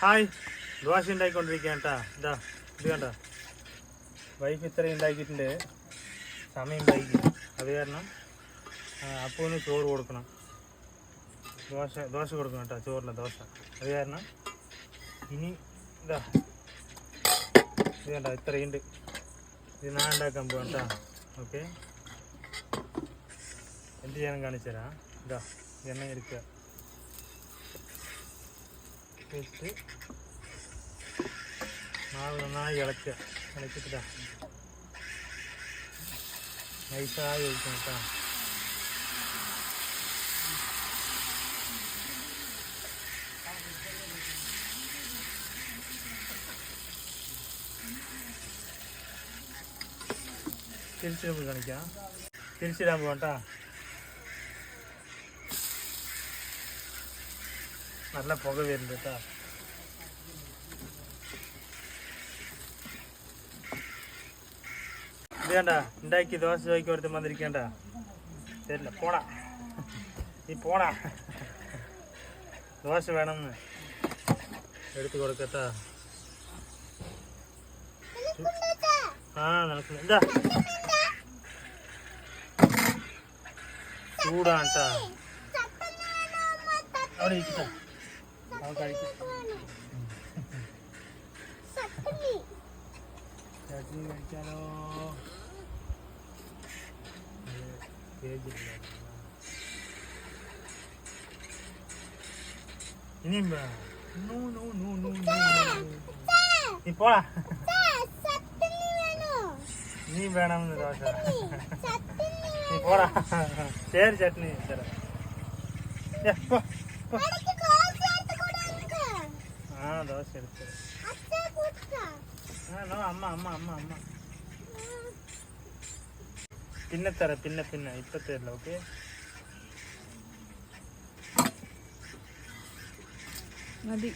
Hi. Dosa ഉണ്ടാക്കിക്കൊണ്ടിരിക്കുകയാണ് കേട്ടാ. ഇതാ ഇത് കണ്ട? വൈഫ് ഇത്രയും ഉണ്ടാക്കിയിട്ടുണ്ട്. സമയം വൈകി അത് കാരണം അപ്പൂന് ചോറ് കൊടുക്കണം. ദോശ ദോശ കൊടുക്കണം കേട്ടോ ചോറിന് ദോശ. അത് കാരണം ഇനി ഇതാ ഇത് കണ്ട ഇത്രയുണ്ട് ഇത് ഞാൻ ഉണ്ടാക്കാൻ പോകാം കേട്ടോ. ഓക്കെ എന്ത് ചെയ്യാനും കാണിച്ചു തരാം ഇതാ എണ്ണ എടുക്കുക. போட்டு நாலு நாள் இழைக்க இழைச்சிக்கிட்டா நைஸாக இருக்கணும்க்கா திருச்சிராமல் காணிக்கா திருச்சிராமல் வேண்டாம் நல்லா புகை வருதுட்டா இதேண்டா இண்டாக்கி தோசை வைக்க ஒருத்த வந்திருக்கேன்டா. தெரியல போடா. நீ போடா. தோசை வேணும்னு எடுத்து கொடுக்கட்டா. ஆ நடக்கல இந்தா. சூடான்ட்டா அவனை ചട്നി കഴിക്കാനോ ഇനിയും വേണം നോ നോ നോ നോ നീ പോടാ നീ വേണമെന്ന് ദോശ നീ പോടാ ശരി ചട്നി തരാം ஆ தோசை எடுத்து ஆ நோ அம்மா அம்மா அம்மா அம்மா. பின்ன தர பின்ன பின்ன. இப்ப தெரியல ஓகே மதி.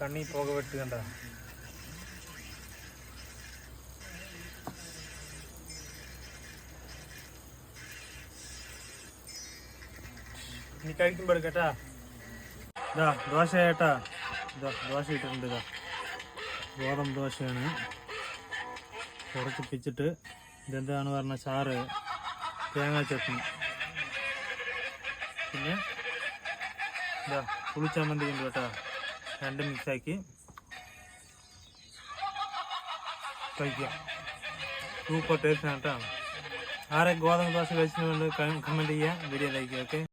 കണ്ണി പോക വെട്ട് നീ കഴിക്കുമ്പോൾ എടുക്കട്ടാ ഇതാ ദോശ ഏട്ടാ. ഇതാ ദോശ ഇട്ടിട്ടുണ്ട് ഇതാ. ഗോതമ്പ് ദോശയാണ്. കുറച്ച് പിച്ചിട്ട് ഇതെന്താണ് പറഞ്ഞ ചാറ്? തേങ്ങാ ചട്നി. പിന്നെ ഇതാ പുളിച്ചമ്മന്തി ഉണ്ട് കേട്ടോ. രണ്ട് മിക്സാക്കി കഴിക്കുക സൂപ്പർ ടേസ്റ്റ് കേട്ടോ. ആരെ ഗോതമ്പ് ദോശ കഴിച്ചിട്ടുണ്ട് കമന്റ് ചെയ്യുക വീഡിയോ ലൈക്ക് ഓക്കെ